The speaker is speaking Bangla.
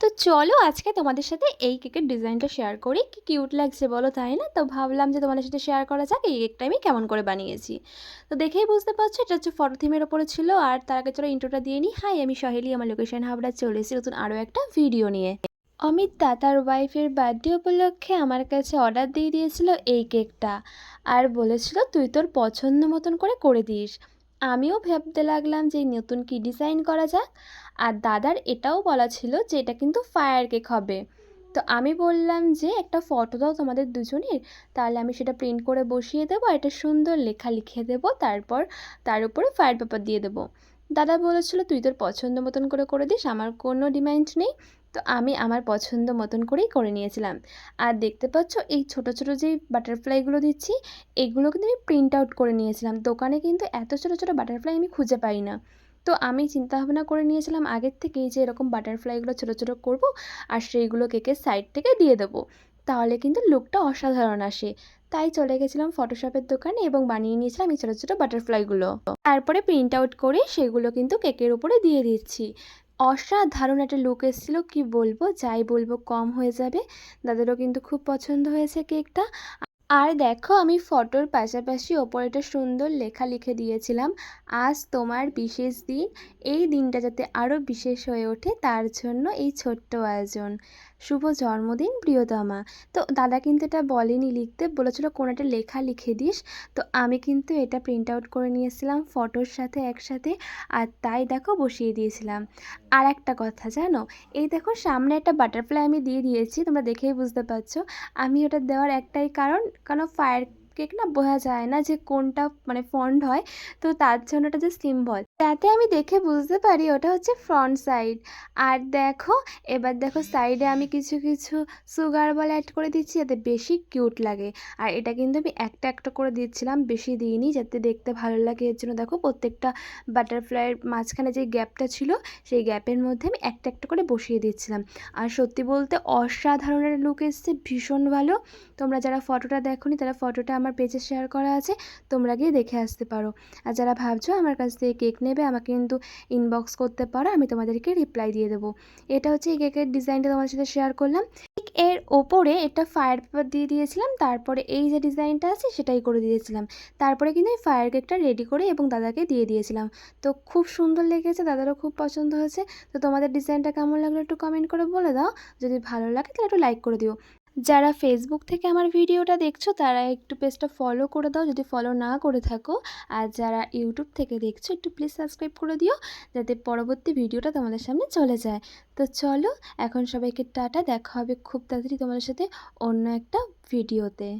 তো চলো আজকে তোমাদের সাথে এই কেকের ডিজাইনটা শেয়ার করি। কি কিউট লাগছে বলো তাই না? তো ভাবলাম যে তোমাদের সাথে শেয়ার করা যাক, এই কেকটা আমি কেমন করে বানিয়েছি। তো দেখেই বুঝতে পারছ, এটা হচ্ছে ফটো থিমের ওপরে ছিল, আর তার আগে চলো ইন্ট্রোটা দিয়ে নিই হাই আমি সহেলি, আমার লোকেশন হাবড়া চলে এসেছি নতুন আরও একটা ভিডিও নিয়ে। অমিত দা তার ওয়াইফের বার্থডে উপলক্ষে আমার কাছে অর্ডার দিয়ে দিয়েছিল এই কেকটা। আর বলেছিল, তুই তোর পছন্দ মতন করে করে দিস। আমিও ভাবতে লাগলাম যে নতুন কি ডিজাইন করা যাক। আর দাদার এটাও বলা ছিল যে এটা কিন্তু ফায়ার কেক হবে। তো আমি বললাম যে, একটা ফটো দাও তোমাদের দুজনের, তাহলে আমি সেটা প্রিন্ট করে বসিয়ে দেবো একটা সুন্দর লেখা লিখে দেবো, তারপর তার উপরে ফায়ার পেপার দিয়ে দেবো। দাদা বলেছিল, তুই তোর পছন্দ মতন করে করে দিস, আমার কোনো ডিমান্ড নেই। তো আমি আমার পছন্দ মতন করেই করে নিয়েছিলাম। আর দেখতে পাচ্ছ, এই ছোট ছোট যেই বাটারফ্লাইগুলো দিচ্ছি, এগুলো কিন্তু আমি প্রিন্ট আউট করে নিয়েছিলাম। দোকানে কিন্তু এত ছোট ছোট বাটারফ্লাই আমি খুঁজে পাই না। তো আমি চিন্তা ভাবনা করে নিয়েছিলাম, আগের থেকেই যে এরকম বাটারফ্লাইগুলো ছোটো ছোটো করব, আর সেইগুলো কেকের সাইড থেকে দিয়ে দেবো। তাহলে কিন্তু লুকটা অসাধারণ আসে। তাই চলে গেছিলাম ফটোশপের দোকানে এবং বানিয়ে নিয়েছিলাম এই ছোটো ছোটো বাটারফ্লাইগুলো তারপরে প্রিন্ট আউট করে সেগুলো কিন্তু কেকের উপরে দিয়ে দিচ্ছি। অসাধারণ একটা লুক এসেছিল, কি বলব? যাই বলব, কম হয়ে যাবে। দাদারও কিন্তু খুব পছন্দ হয়েছে কেকটা। আর দেখো, আমি ফটোর পাশাপাশি ওপরে একটা সুন্দর লেখা লিখে দিয়েছিলাম, আজ তোমার বিশেষ দিন। এই দিনটা যাতে আরও বিশেষ হয়ে ওঠে, তার জন্য এই ছোট্ট আয়োজন। শুভ জন্মদিন, প্রিয়তমা। তো দাদা কিন্তু এটা বলেনি লিখতে, বলেছিল, কোনো একটা লেখা লিখে দিস। তো আমি কিন্তু এটা প্রিন্ট আউট করে নিয়েছিলাম, ফটোর সাথে, একসাথে, আর তাই দেখো বসিয়ে দিয়েছিলাম। আর একটা কথা জানো, এই দেখো সামনে একটা বাটারফ্লাই আমি দিয়ে দিয়েছি, তোমরা দেখেই বুঝতে পারছ। আমি ওটা দেওয়ার একটাই কারণ কারণ ফায়ার কেক না বোঝা যায় না যে কোনটা মানে ফন্ড হয়। তো তার জন্য ওটা যে সিম্বল তাতে আমি দেখে বুঝতে পারি ওটা হচ্ছে ফ্রন্ট সাইড আর দেখো, এবার দেখো সাইডে আমি কিছু কিছু সুগার বল অ্যাড করে দিচ্ছি যাতে বেশি কিউট লাগে। আর এটা কিন্তু আমি একটা একটা করে দিচ্ছিলাম বেশি দিইনি যাতে দেখতে ভালো লাগে। এর জন্য দেখো প্রত্যেকটা বাটারফ্লাইয়ের মাঝখানে যে গ্যাপটা ছিল, সেই গ্যাপের মধ্যে আমি একটা একটা করে বসিয়ে দিচ্ছিলাম। আর সত্যি বলতে অসাধারণ একটা লুক এসছে, ভীষণ ভালো। তোমরা যারা ফটোটা দেখোনি, তারা ফটোটা আমার পেজে শেয়ার করা আছে, তোমরা গিয়ে দেখে আসতে পারো। আর যারা ভাবছ আমার কাছ থেকে কেক নেবে, আমাকে কিন্তু ইনবক্স করতে পারো, আমি তোমাদেরকে রিপ্লাই দিয়ে দেবো। এটা হচ্ছে এই কেকের ডিজাইনটা তোমাদের সাথে শেয়ার করলাম। ঠিক এর ওপরে একটা ফায়ার পেপার দিয়ে দিয়েছিলাম, তারপরে এই যে ডিজাইনটা আছে, সেটাই করে দিয়েছিলাম। তারপরে কিন্তু এই ফায়ার কেকটা রেডি করে এবং দাদাকে দিয়ে দিয়েছিলাম। তো খুব সুন্দর লেগেছে, দাদারও খুব পছন্দ হয়েছে। তো তোমাদের ডিজাইনটা কেমন লাগল একটু কমেন্ট করে বলে দাও। যদি ভালো লাগে তাহলে একটু লাইক করে দিও। যারা ফেসবুক থেকে আমার ভিডিওটা দেখছ, তারা একটু পেজটা ফলো করে দাও, যদি ফলো না করে থাকো। আর যারা ইউটিউব থেকে দেখছ, একটু প্লিজ সাবস্ক্রাইব করে দিও, যাতে পরবর্তী ভিডিওটা তোমাদের সামনে চলে যায়। তো চলো, এখন সবাইকে টাটা, দেখা হবে খুব তাড়াতাড়ি তোমাদের সাথে অন্য একটা ভিডিওতে।